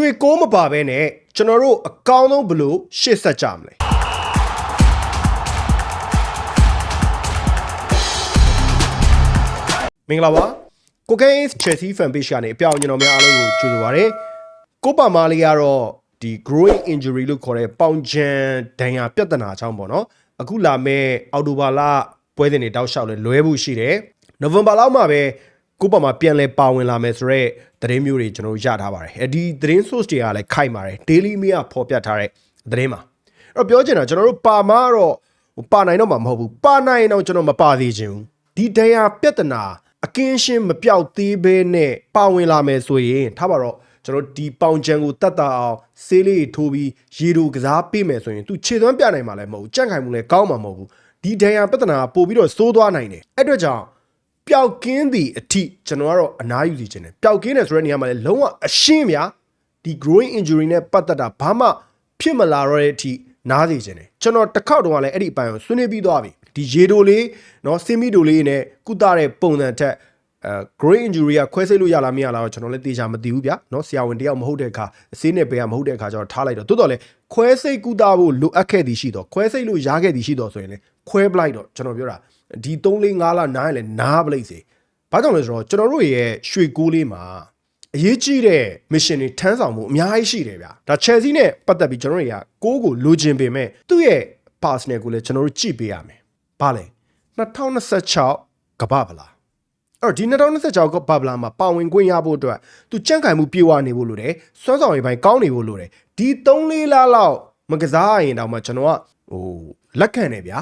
ရွှေကိုးမပါဘဲနဲ့ကျွန်တော်တို့အကောင်းဆုံးဘလို့ရှေ့ဆက်ကြမလဲမင်္ဂလာပါကိုကိန်း Chelsea fan page ကနေအပြောင်းကျွန်တော်များအားလုံးကိုကြိုဆိုပါရစေကိုပါမာလီကတော့ဒီ growing injury လို့ခေါ်တဲ့ပေါင်ချန်ဒဏ်ရာပြဿနာအကြောင်းပေါ့နော်အခုလာမဲ့အော်တိုဘာလပွဲစဉ်တွေတောက်လျှောက်လဲလွဲဖို့ရှိတယ်နိုဝင်ဘာလောက်မှပဲ ကိုပါမှာပြန်လဲပါဝင်လာမယ်ဆိုတော့သတင်းမျိုးတွေကျွန်တော်တို့ရထားပါတယ်အဲဒီသတင်း source တွေကလည်းခိုက်ပါတယ် daily mail ကဖော်ပြထားတဲ့သတင်းမှာအဲ့တော့ပြောချင်တာကျွန်တော်တို့ပါမာကတော့ဟိုပါနိုင်တော့မှာမဟုတ်ဘူးပါနိုင်ရင်တော့ကျွန်တော်မပါသေးချင်ဘူးဒီဒဏ်ရာပြဿနာအကင်းရှင်းမပြောက်သေးဘဲနဲ့ပါဝင်လာမယ်ဆိုရင်ထားပါတော့ကျွန်တော်ဒီပေါင်ချန်ကိုတတ်တာအောင်ဆေးလေးထိုးပြီးရေတိုကစားပေးမယ်ဆိုရင် तू ခြေသွမ်းပြနိုင်မှာလည်းမဟုတ်ဘူးကြန့်ခိုင်မှုလည်းကောင်းမှာမဟုတ်ဘူးဒီဒဏ်ရာပြဿနာကပို့ပြီးတော့စိုးသွားနိုင်တယ်အဲ့အတွက်ကြောင့် ပျောက်ကင်းသည့်အထိကျွန်တော်ကတော့အနားယူစီခြင်းတယ်ပျောက်ကင်းတယ်ဆိုတဲ့နေရာမှာလည်းလုံးဝအရှင်းဗျာဒီ growing injury နဲ့ပတ်သက်တာဘာမှဖြစ်မလာတော့တဲ့အထိနားစီခြင်းတယ်ကျွန်တော်တစ်ခေါက်တုန်းကလည်းအဲ့ဒီအပိုင်းကိုဆွေးနွေးပြီးသွားပြီဒီရေတိုလေးเนาะစင်မီတိုလေးနဲ့ကုသတဲ့ပုံစံထက် အဲ great injury ကခွဲစိတ်လို့ရလားမရလားတော့ကျွန်တော်လည်းသေချာမသိဘူးဗျာเนาะဆရာဝန်တယောက်မဟုတ်တဲ့အခါအစင်းနဲ့ပေးရမဟုတ်တဲ့အခါကျတော့ထားလိုက်တော့တိုးတော်လဲခွဲစိတ်ကုသဖို့လိုအပ်ခဲ့သည်ရှိတော့ခွဲစိတ်လို့ရခဲ့သည်ရှိတော့ဆိုရင်လေခွဲပလိုက်တော့ကျွန်တော်ပြောတာဒီ3 4 5လနားရင်လည်းနားပလိုက်စေဘာကြောင့်လဲဆိုတော့ကျွန်တော်တို့ရဲ့ရွှေကိုးလေးမှာအရေးကြီးတဲ့ mission တွေထမ်းဆောင်မှုအများကြီးရှိတယ်ဗျာဒါ Chelsea နဲ့ပတ်သက်ပြီးကျွန်တော်တို့တွေကကိုးကိုလိုချင်ပေမဲ့သူ့ရဲ့ personal ကိုလည်းကျွန်တော်တို့ကြည့်ပေးရမယ်ဘာလဲ2026ကမ္ဘာဗလားအဲ့ တော့ဒီ2026ကဘဘလာမှာပါဝင်ခွင့်ရဖို့အတွက်သူကြန့်ခိုင်မှုပြေဝနေဖို့လိုတယ်စွမ်းဆောင်ရည်ပိုင်းကောင်းနေဖို့လိုတယ်ဒီ3လေးလလောက်မကစားရင်တောင်မှကျွန်တော်ကဟိုလက်ခံနေဗျာ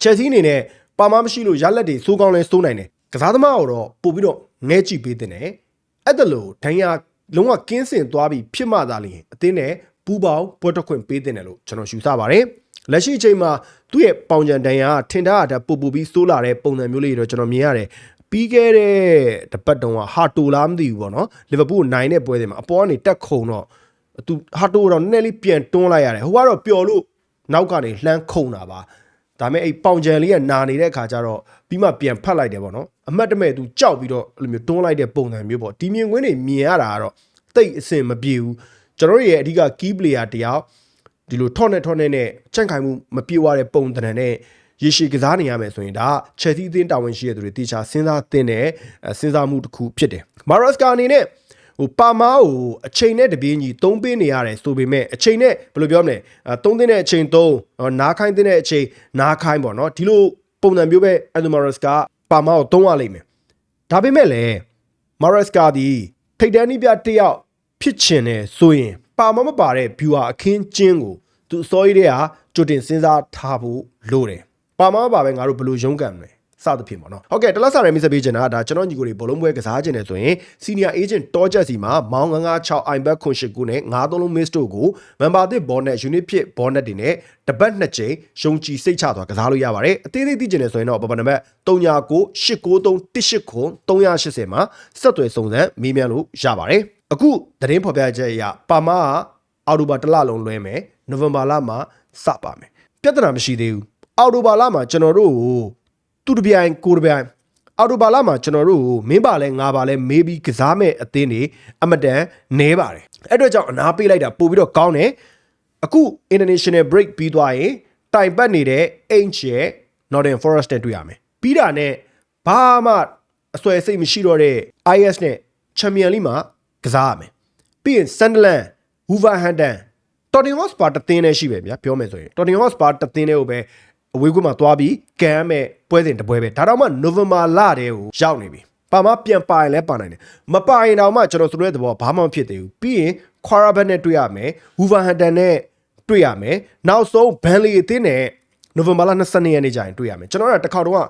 ချက်စီအနေနဲ့ပါမမရှိလို့ရလက်တွေစိုးကောင်းလဲစိုးနိုင်တယ်ကစားသမားတော့ပို့ပြီးတော့ငဲကြည့်ပေးတဲ့နဲ့အဲ့ဒါလို့ဒဏ်ရာလုံးဝကင်းစင်သွားပြီးဖြစ်မှသာလျှင်အသင်းနဲ့ပူပေါင်းပွဲတစ်ခွင့်ပေးတဲ့နဲ့လို့ကျွန်တော်ယူဆပါတယ်လက်ရှိအချိန်မှာသူ့ရဲ့ပေါင်ချန်တန်ရာထင်ထားတာပူပူပြီးစိုးလာတဲ့ပုံစံမျိုးလေးတွေတော့ကျွန်တော်မြင်ရတယ် ပြီးခဲ့တဲ့တပတ်တုန်းကဟာတိုလားမသိဘူးပေါ့နော်လီဗာပူးနိုင်တဲ့ပွဲတွေမှာအပေါ်ကနေတက်ခုံတော့သူဟာတိုတော့နည်းနည်းလေးပြန်တွန်းလိုက်ရတယ်ဟိုကတော့ပျော်လို့နောက်ကနေလှမ်းခုံတာပါဒါပေမဲ့အဲ့ပေါင်ချန်လေးကနာနေတဲ့အခါကျတော့ပြီးမှပြန်ဖတ်လိုက်တယ်ပေါ့နော်အမတ်တမဲ့သူကြောက်ပြီးတော့အဲ့လိုမျိုးတွန်းလိုက်တဲ့ပုံစံမျိုးပေါ့ဒီမြင်ကွင်းတွေမြင်ရတာကတော့တိတ်အဆင်မပြေဘူးကျွန်တော်တို့ရဲ့အဓိက key player တယောက်ဒီလိုထော့နဲ့ထော့နဲ့နဲ့ကြန့်ခိုင်မှုမပြေဝတဲ့ပုံသဏ္ဍာန်နဲ့ ရေရှည်ကစားနေရမယ်ဆိုရင်ဒါချက်စီအသင်းတာဝန်ရှိတဲ့သူတွေတေချာစဉ်းစားသင့်တဲ့စဉ်းစားမှုတစ်ခုဖြစ်တယ်မာရော့စကာအနေနဲ့ဟိုပါမားကိုအချိန်နဲ့တပြေးညီသုံးပေးနေရတယ်ဆိုပေမဲ့အချိန်နဲ့ဘယ်လိုပြောမလဲအဲသုံးသိတဲ့အချိန်သုံးနားခိုင်းတဲ့အချိန်နားခိုင်းပေါ့နော်ဒီလိုပုံစံမျိုးပဲအလူမာရော့စကာပါမားကိုသုံးရလိမ့်မယ်ဒါပေမဲ့လည်းမာရော့စကာဒီထိတ်တန်းနီးပြတယောက်ဖြစ်ချင်တယ်ဆိုရင်ပါမမပါတဲ့ viewer အခင်းကျင်းကိုသူအစောကြီးတည်းဟာကြိုတင်စဉ်းစားထားဖို့လိုတယ် ပါမမပါပဲငါတို့ဘယ်လိုရုန်းကန်မလဲစသဖြင့်ပေါ့နော်ဟုတ်ကဲ့တလက်စာရဲမိတ်ဆက်ပေးချင်တာဒါကျွန်တော်ညီကိုတွေဘလုံးပွဲကစားချင်တယ်ဆိုရင် senior agent တောချက်စီမှာမောင်း996 iBet ခွန်ရှိကူနဲ့93လုံး miss တို့ကို member သစ် bonnet unit ဖြစ် bonnet တွေနဲ့တပတ်နှစ်ကြိမ်ရှုံချီစိတ်ချသွားကစားလို့ရပါတယ်အသေးသေးသိချင်တယ်ဆိုရင်တော့ပပနံပါတ်399893 380မှာဆက်သွယ်စုံစမ်းမေးမြန်းလို့ရပါတယ်အခုသတင်းဖော်ပြချက်အရပါမားကအော်တိုဘာတစ်လလုံးလွဲမယ်နိုဝင်ဘာလမှာစပါမယ်ပြဿနာမရှိသေးဘူး အော်တိုဘာလမှာကျွန်တော်တို့ကိုသူတပြိုင်ကိုတပြိုင်အော်တိုဘာလမှာကျွန်တော်တို့ကိုမင်းပါလဲငါပါလဲမေးပြီးကစားမဲ့အသင်းတွေအမတန်နဲပါတယ်အဲ့အတွက်ကြောင့်အနာပေးလိုက်တာပို့ပြီးတော့ကောင်းတယ်အခု international break ပြီးသွားရင်တိုင်ပတ်နေတဲ့ H ရဲ့ Northern Forest နဲ့တွေ့ရမယ်ပြီးတာနဲ့ဘာမှအစွဲစိတ်မရှိတော့တဲ့ IS နဲ့ Champion League မှာကစားရမယ်ပြီးရင် Sunderland Wolverhampton Tottenham Hotspur တသင်းနဲ့ရှိပဲဗျာပြောမယ်ဆိုရင် Tottenham Hotspur တသင်းနဲ့ကိုပဲ အဝေးကွင်းမှာသွားပြီးကန်မဲ့ပွဲစဉ်တစ်ပွဲပဲဒါတော့မှ November လတည်းကိုရောက်နေပြီပါမပြန်ပါရင်လည်းပါနိုင်တယ်မပါရင်တော့မှကျွန်တော်ဆိုတဲ့သဘောဘာမှမဖြစ်သေးဘူးပြီးရင် Quarabet နဲ့တွေ့ရမယ် Wolverhampton နဲ့တွေ့ရမယ်နောက်ဆုံး Burnley အသင်းနဲ့ November လ22ရက်နေ့ကျရင်တွေ့ရမယ်ကျွန်တော်ကတစ်ခါတော့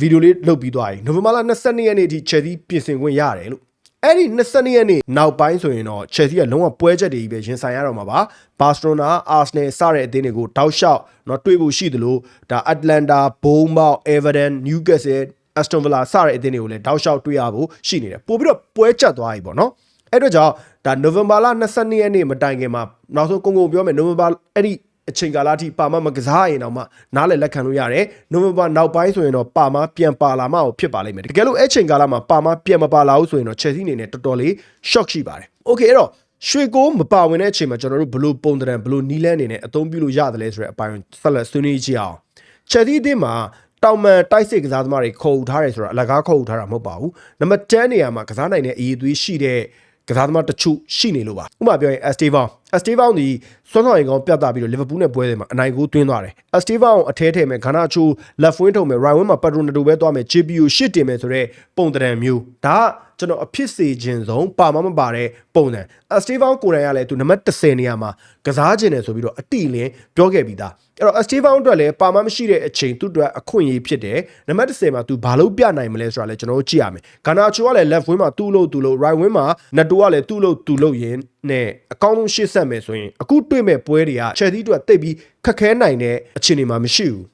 ဗီဒီယိုလေးလုပ်ပြီးသွားပြီ November လ22ရက်နေ့ဒီ Chelsea ပြင်ဆင်ခွင့်ရတယ်လို့ အဲ့ဒီ22ရက်နေ့နောက်ပိုင်းဆိုရင်တော့ Chelsea ကလုံးဝပွဲချက်တွေကြီးပဲရင်ဆိုင်ရတော့မှာပါ Barcelona Arsenal စတဲ့အသင်းတွေကိုတောက်လျှောက်เนาะတွေ့ဖို့ရှိသလိုဒါ Atlanta Bournemouth Everton Newcastle Aston Villa စတဲ့အသင်းတွေကိုလည်းတောက်လျှောက်တွေ့ရဖို့ရှိနေတယ်ပို့ပြီးတော့ပွဲချက်သွားပြီပေါ့နော်အဲ့တော့ကြောင့်ဒါ November လ22ရက်နေ့မတိုင်ခင်မှာနောက်ဆုံးကုန်ကုန်ပြောမယ် November အဲ့ဒီ အချိန်ကာလအထိပါမမကစားရင်တော့မှနားလည်လက်ခံလို့ရတယ်နိုဝင်ဘာနောက်ပိုင်းဆိုရင်တော့ပါမပြန်ပါလာမှဖြစ်ပါလိမ့်မယ်တကယ်လို့အဲ့ချိန်ကာလမှာပါမပြန်မပါလာဘူးဆိုရင်တော့ Chelsea အနေနဲ့တော်တော်လေး shock ရှိပါတယ် okay အဲ့တော့ရွှေကိုမပါဝင်တဲ့အချိန်မှာကျွန်တော်တို့ဘလို့ပုံတံဘလို့နီးလန်းနေနဲ့အသုံးပြုလို့ရတယ်လဲဆိုတဲ့အပိုင်းဆက်လက်ဆွေးနွေးကြည့်အောင်ချက်သီးအသင်းမှာတောင်မန်တိုက်စစ်ကစားသမားတွေခေါ်ယူထားတယ်ဆိုတာအလကားခေါ်ယူထားတာမဟုတ်ပါဘူးနံပါတ်10နေရာမှာကစားနိုင်တဲ့အရေးသွေးရှိတဲ့ ကစားသမားတချို့ရှိနေလို့ပါဥပမာပြောရင် Estevan Estevan ဒီစွမ်းဆောင်ရည်ကောင်းပြသပြီးတော့ Liverpool နဲ့ပွဲတယ်မှာအနိုင်ကိုသွင်းသွားတယ် Estevan ကိုအထဲထည့်မယ်ခနာချို left wing ထုတ်မယ် right wing မှာ Pedro ပဲသွားမယ် JPO ရှစ်တင်မယ်ဆိုတော့ပုံတံမျိုးဒါက ကျွန်တော်အဖြစ်စေခြင်းဆုံးပါမမပါတဲ့ပုံစံအစတီဗောင်းကိုယ်တိုင်ကလည်းသူနံပါတ်30နေရာမှာကစားခြင်းတယ်ဆိုပြီးတော့အတိလင်းပြောခဲ့ပြီးသားအဲ့တော့အစတီဗောင်းအတွက်လည်းပါမမရှိတဲ့အချိန်သူ့အတွက်အခွင့်အရေးဖြစ်တယ်နံပါတ်30မှာသူဘာလို့ပြနိုင်မလဲဆိုတာလည်းကျွန်တော်တို့ကြည့်ရမယ်ဂါနာချိုကလည်း left wing မှာသူ့လို့သူ့လို့ right wing မှာနတိုကလည်းသူ့လို့သူ့လို့ရင်းနဲ့အကောင်းဆုံးရှေ့ဆက်မယ်ဆိုရင်အခုတွေ့မဲ့ပွဲတွေကချက်သီးအတွက်တိတ်ပြီးခက်ခဲနိုင်တဲ့အခြေအနေမှာမရှိဘူး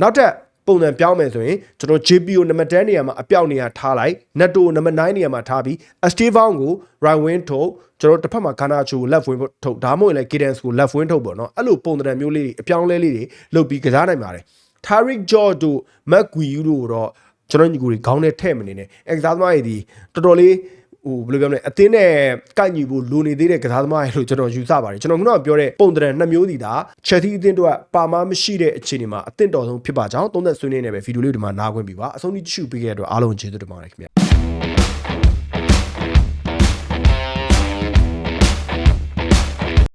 နောက်ထပ် ပုံစံပြောင်းမယ်ဆိုရင်ကျွန်တော် JPO နံပါတ်10နေရာမှာအပြောက်နေရာထားလိုက် Netto နံပါတ်9နေရာမှာထားပြီး Estevan ကို right wing ထုတ်ကျွန်တော်တစ်ဖက်မှာ Garnacho ကို left wing ထုတ်ဒါမှမဟုတ်လည်း Cadence ကို left wing ထုတ်ပေါ့နော်အဲ့လိုပုံစံမျိုးလေးတွေအပြောင်းလဲလေးတွေလုပ်ပြီးကစားနိုင်ပါတယ် Tariq George တို့ McGuire တို့တော့ကျွန်တော်ညီကိုတွေခေါင်းနဲ့ထဲ့မနေနဲ့အဲကစားသမားတွေဒီတော်တော်လေး ဟိုဘယ်လိုပြောမလဲအသင်းနဲ့ကိုက်ညီဖို့လိုနေသေးတဲ့ကစားသမားတွေလို့ကျွန်တော်ယူဆပါတယ်ကျွန်တော်ခုနကပြောတဲ့ပုံတရံနှစ်မျိုးစီဒါချက်သီးအသင်းတို့ကပါမမရှိတဲ့အခြေအနေမှာအသင့်တော်ဆုံးဖြစ်ပါကြောင်းသုံးသက်ဆွေးနွေးနေပဲဗီဒီယိုလေးဒီမှာနားခွင့်ပြပါအဆုံးထိကြည့်ရှုပေးခဲ့တဲ့အတွက်အားလုံးကျေးဇူးတင်ပါတယ်ခင်ဗျ